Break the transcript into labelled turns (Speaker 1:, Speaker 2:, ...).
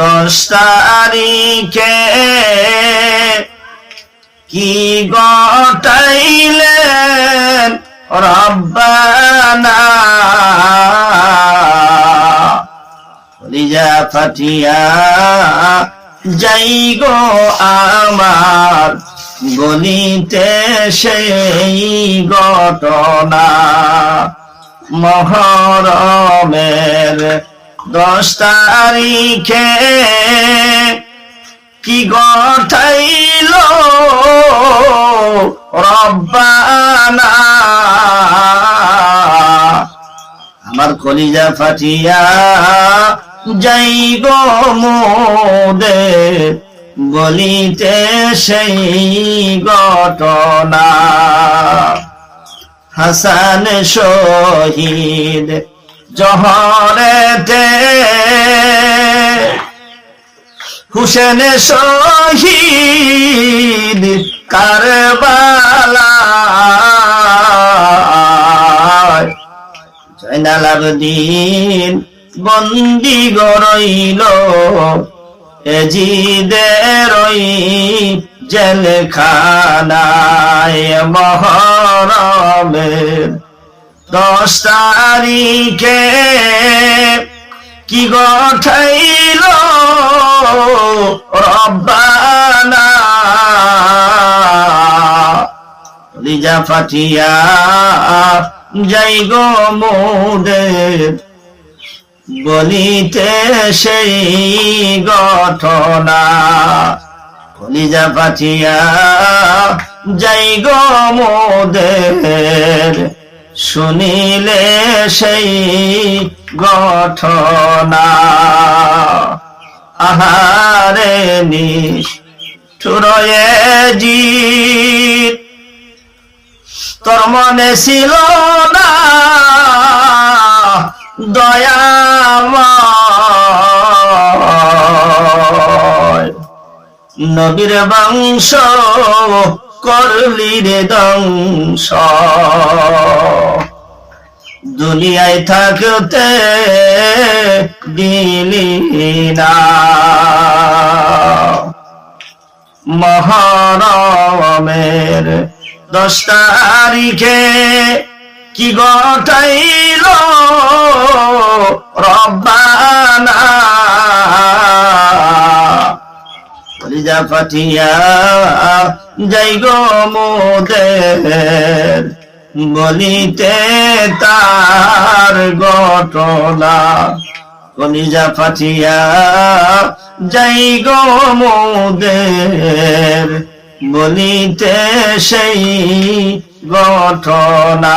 Speaker 1: দশ তারিখে কি গটাইলেন রব্বানা? লিজা ফাটিয়া যাই গো আমার গলিতে সেই ঘটনা মহরমের দশ তারিখে কি গঠাইল রব্বানা? আমার কলিজা ফাটিয়া যাই গো মোদে বলিতে সেই ঘটনা। হাসান শহীদ জহরেতে হুসেন শহীদ বন্দি গরইল এজিদের ওই জেলখানায় মহরমের দশ তারিখে কি গঠাইল? রব্বানা। লিজা ফাটিয়া যাই গো মোদের বলিতে সেই ঘটনা কলিজা পাঠিয়া যাই গো মোদের শুনিলে সেই ঘটনা আহারে নিশ ঠুরয়ে জিত তোর মনে ছিল না দয়াময়। নবীর বংশ করলি রে দংশ দুনিয়ায় থাকতে দিলি না। মহরমের দশ তারিখে কি গটাইল কলিজা ফাটিয়া যাই গো মোদের। বলিতে তার ঘটনা, কলিজা ফাটিয়া যাই গো মোদের। বলিতে সেই ঘটনা।